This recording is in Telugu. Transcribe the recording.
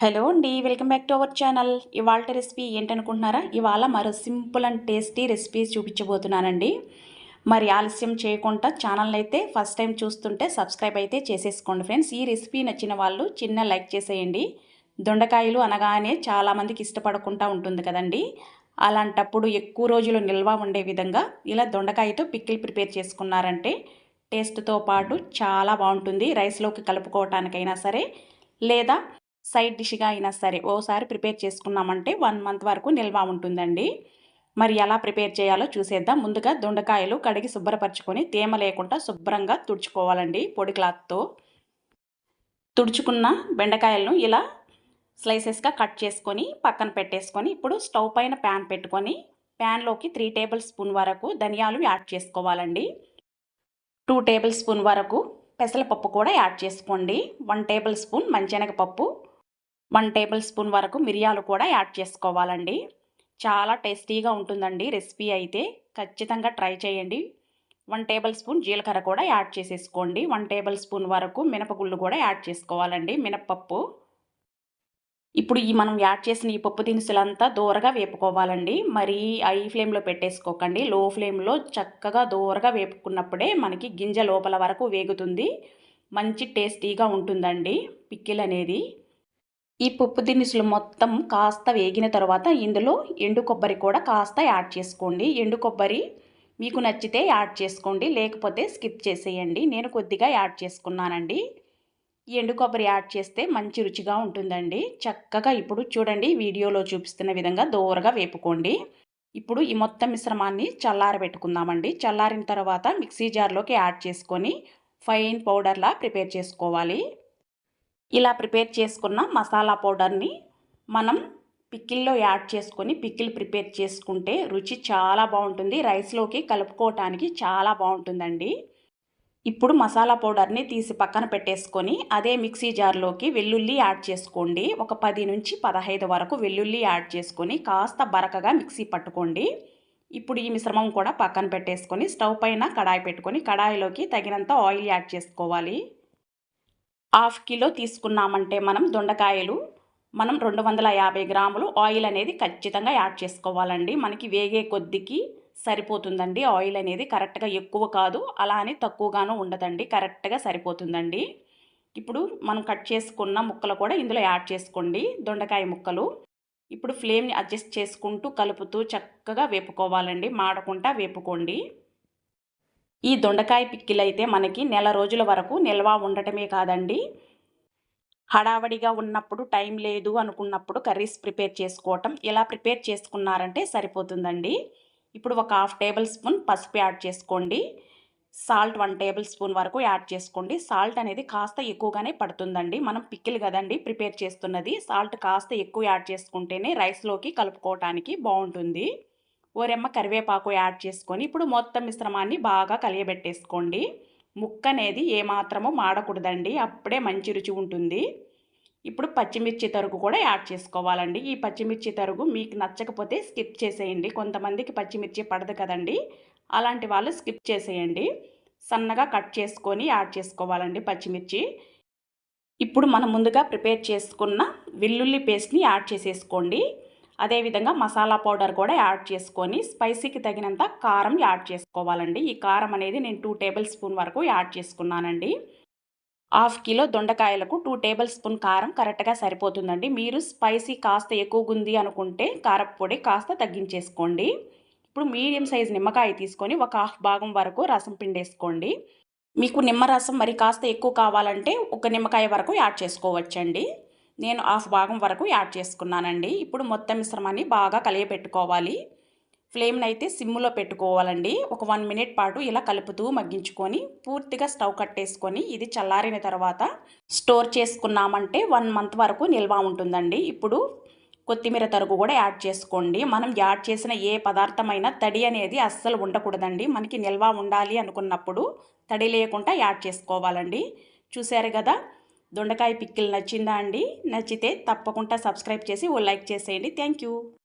హలో అండి welcome back to our channel. ఇవాళ రెసిపీ ఏంటనుకుంటున్నారా? ఇవాళ మరో సింపుల్ అండ్ టేస్టీ రెసిపీస్ చూపించబోతున్నానండి. మరి ఆలస్యం చేయకుండా ఛానల్ అయితే ఫస్ట్ టైం చూస్తుంటే సబ్స్క్రైబ్ అయితే చేసేసుకోండి ఫ్రెండ్స్. ఈ రెసిపీ నచ్చిన వాళ్ళు చిన్న లైక్ చేసేయండి. దొండకాయలు అనగానే చాలామందికి ఇష్టపడకుండా ఉంటుంది కదండి. అలాంటప్పుడు ఎక్కువ రోజులు నిల్వ ఉండే విధంగా ఇలా దొండకాయతో పిక్కిల్ ప్రిపేర్ చేసుకున్నారంటే టేస్ట్తో పాటు చాలా బాగుంటుంది. రైస్లోకి కలుపుకోవటానికైనా సరే లేదా సైడ్ డిష్గా అయినా సరే ఓసారి ప్రిపేర్ చేసుకున్నామంటే వన్ మంత్ వరకు నిల్వ ఉంటుందండి. మరి ఎలా ప్రిపేర్ చేయాలో చూసేద్దాం. ముందుగా దొండకాయలు కడిగి శుభ్రపరచుకొని తేమ లేకుండా శుభ్రంగా తుడుచుకోవాలండి పొడి క్లాత్తో. తుడుచుకున్న బెండకాయలను ఇలా స్లైసెస్గా కట్ చేసుకొని పక్కన పెట్టేసుకొని ఇప్పుడు స్టవ్ పైన ప్యాన్ పెట్టుకొని ప్యాన్లోకి త్రీ టేబుల్ స్పూన్ వరకు ధనియాలు యాడ్ చేసుకోవాలండి. టూ టేబుల్ స్పూన్ వరకు పెసలపప్పు కూడా యాడ్ చేసుకోండి. వన్ టేబుల్ స్పూన్ మంచెనగపప్పు. వన్ టేబుల్ స్పూన్ వరకు మిరియాలు కూడా యాడ్ చేసుకోవాలండి. చాలా టేస్టీగా ఉంటుందండి రెసిపీ అయితే. ఖచ్చితంగా ట్రై చేయండి. వన్ టేబుల్ స్పూన్ జీలకర్ర కూడా యాడ్ చేసేసుకోండి. వన్ టేబుల్ స్పూన్ వరకు మినపగుళ్ళు కూడా యాడ్ చేసుకోవాలండి. మినప్పప్పు. ఇప్పుడు ఈ మనం యాడ్ చేసిన ఈ పప్పు దినుసులంతా దూరగా వేపుకోవాలండి. మరీ ఐ ఫ్లేమ్లో పెట్టేసుకోకండి. లో ఫ్లేమ్లో చక్కగా దూరగా వేపుకున్నప్పుడే మనకి గింజ లోపల వరకు వేగుతుంది. మంచి టేస్టీగా ఉంటుందండి పిక్కిల్ అనేది ఈ పప్పు దినుసులు మొత్తం కాస్త వేగిన తర్వాత ఇందులో ఎండు కొబ్బరి కూడా కాస్త యాడ్ చేసుకోండి. ఎండు కొబ్బరి మీకు నచ్చితే యాడ్ చేసుకోండి లేకపోతే స్కిప్ చేసేయండి. నేను కొద్దిగా యాడ్ చేసుకున్నానండి. ఎండు కొబ్బరి యాడ్ చేస్తే మంచి రుచిగా ఉంటుందండి. చక్కగా ఇప్పుడు చూడండి వీడియోలో చూపిస్తున్న విధంగా దోరగా వేపుకోండి. ఇప్పుడు ఈ మొత్తం మిశ్రమాన్ని చల్లారబెట్టుకుందామండి. చల్లారిన తర్వాత మిక్సీ జార్లోకి యాడ్ చేసుకొని ఫైన్ పౌడర్లా ప్రిపేర్ చేసుకోవాలి. ఇలా ప్రిపేర్ చేసుకున్న మసాలా పౌడర్ని మనం పిక్కిల్లో యాడ్ చేసుకొని పిక్కిల్ ప్రిపేర్ చేసుకుంటే రుచి చాలా బాగుంటుంది. రైస్లోకి కలుపుకోవటానికి చాలా బాగుంటుందండి. ఇప్పుడు మసాలా పౌడర్ని తీసి పక్కన పెట్టేసుకొని అదే మిక్సీ జార్లోకి వెల్లుల్లి యాడ్ చేసుకోండి. ఒక పది నుంచి పదహైదు వరకు వెల్లుల్లి యాడ్ చేసుకొని కాస్త బరకగా మిక్సీ పట్టుకోండి. ఇప్పుడు ఈ మిశ్రమం కూడా పక్కన పెట్టేసుకొని స్టవ్ పైన కడాయి పెట్టుకొని కడాయిలోకి తగినంత ఆయిల్ యాడ్ చేసుకోవాలి. హాఫ్ కిలో తీసుకున్నామంటే మనం దొండకాయలు మనం రెండు వందల యాభై గ్రాములు ఆయిల్ అనేది ఖచ్చితంగా యాడ్ చేసుకోవాలండి. మనకి వేగే కొద్దికి సరిపోతుందండి. ఆయిల్ అనేది కరెక్ట్గా ఎక్కువ కాదు అలా అని తక్కువగాను ఉండదండి. కరెక్ట్గా సరిపోతుందండి. ఇప్పుడు మనం కట్ చేసుకున్న ముక్కలు కూడా ఇందులో యాడ్ చేసుకోండి దొండకాయ ముక్కలు. ఇప్పుడు ఫ్లేమ్ని అడ్జస్ట్ చేసుకుంటూ కలుపుతూ చక్కగా వేపుకోవాలండి. మాడకుండా వేపుకోండి. ఈ దొండకాయ పిక్కిలైతే అయితే మనకి నెల రోజుల వరకు నిల్వ ఉండటమే కాదండి. హడావడిగా ఉన్నప్పుడు టైం లేదు అనుకున్నప్పుడు కర్రీస్ ప్రిపేర్ చేసుకోవటం. ఇలా ప్రిపేర్ చేసుకున్నారంటే సరిపోతుందండి. ఇప్పుడు ఒక హాఫ్ టేబుల్ స్పూన్ పసుపు యాడ్ చేసుకోండి. సాల్ట్ వన్ టేబుల్ స్పూన్ వరకు యాడ్ చేసుకోండి. సాల్ట్ అనేది కాస్త ఎక్కువగానే పడుతుందండి. మనం పిక్కిలు కదండి ప్రిపేర్ చేస్తున్నది. సాల్ట్ కాస్త ఎక్కువ యాడ్ చేసుకుంటేనే రైస్లోకి కలుపుకోవటానికి బాగుంటుంది. ఓరెమ్మ కరివేపాకు యాడ్ చేసుకొని ఇప్పుడు మొత్తం మిశ్రమాన్ని బాగా కలియబెట్టేసుకోండి. ముక్క అనేది ఏమాత్రమో మాడకూడదండి అప్పుడే మంచి రుచి ఉంటుంది. ఇప్పుడు పచ్చిమిర్చి తరుగు కూడా యాడ్ చేసుకోవాలండి. ఈ పచ్చిమిర్చి తరుగు మీకు నచ్చకపోతే స్కిప్ చేసేయండి. కొంతమందికి పచ్చిమిర్చి పడదు కదండి. అలాంటి వాళ్ళు స్కిప్ చేసేయండి. సన్నగా కట్ చేసుకొని యాడ్ చేసుకోవాలండి పచ్చిమిర్చి. ఇప్పుడు మనం ముందుగా ప్రిపేర్ చేసుకున్న వెల్లుల్లి పేస్ట్ని యాడ్ చేసేసుకోండి. అదేవిధంగా మసాలా పౌడర్ కూడా యాడ్ చేసుకొని స్పైసీకి తగినంత కారం యాడ్ చేసుకోవాలండి. ఈ కారం అనేది నేను టూ టేబుల్ స్పూన్ వరకు యాడ్ చేసుకున్నానండి. హాఫ్ కిలో దొండకాయలకు టూ టేబుల్ స్పూన్ కారం కరెక్ట్గా సరిపోతుందండి. మీరు స్పైసీ కాస్త ఎక్కువగా ఉంది అనుకుంటే కారపొడి కాస్త తగ్గించేసుకోండి. ఇప్పుడు మీడియం సైజ్ నిమ్మకాయ తీసుకొని ఒక హాఫ్ భాగం వరకు రసం పిండేసుకోండి. మీకు నిమ్మరసం మరి కాస్త ఎక్కువ కావాలంటే ఒక నిమ్మకాయ వరకు యాడ్ చేసుకోవచ్చండి. నేను హాఫ్ భాగం వరకు యాడ్ చేసుకున్నానండి. ఇప్పుడు మొత్తం మిశ్రమాన్ని బాగా కలియపెట్టుకోవాలి. ఫ్లేమ్ని అయితే సిమ్లో పెట్టుకోవాలండి. ఒక వన్ మినిట్ పాటు ఇలా కలుపుతూ మగ్గించుకొని పూర్తిగా స్టవ్ కట్టేసుకొని ఇది చల్లారిన తర్వాత స్టోర్ చేసుకున్నామంటే వన్ మంత్ వరకు నిల్వ ఉంటుందండి. ఇప్పుడు కొత్తిమీర తరుగు కూడా యాడ్ చేసుకోండి. మనం యాడ్ చేసిన ఏ పదార్థమైనా తడి అనేది అస్సలు ఉండకూడదండి. మనకి నిల్వ ఉండాలి అనుకున్నప్పుడు తడి లేకుండా యాడ్ చేసుకోవాలండి. చూసారు కదా? దొండకాయ పిక్కిల్ నచ్చిందా అండి? నచ్చితే తప్పకుండా సబ్స్క్రైబ్ చేసి ఓ లైక్ చేసేయండి. Thank you.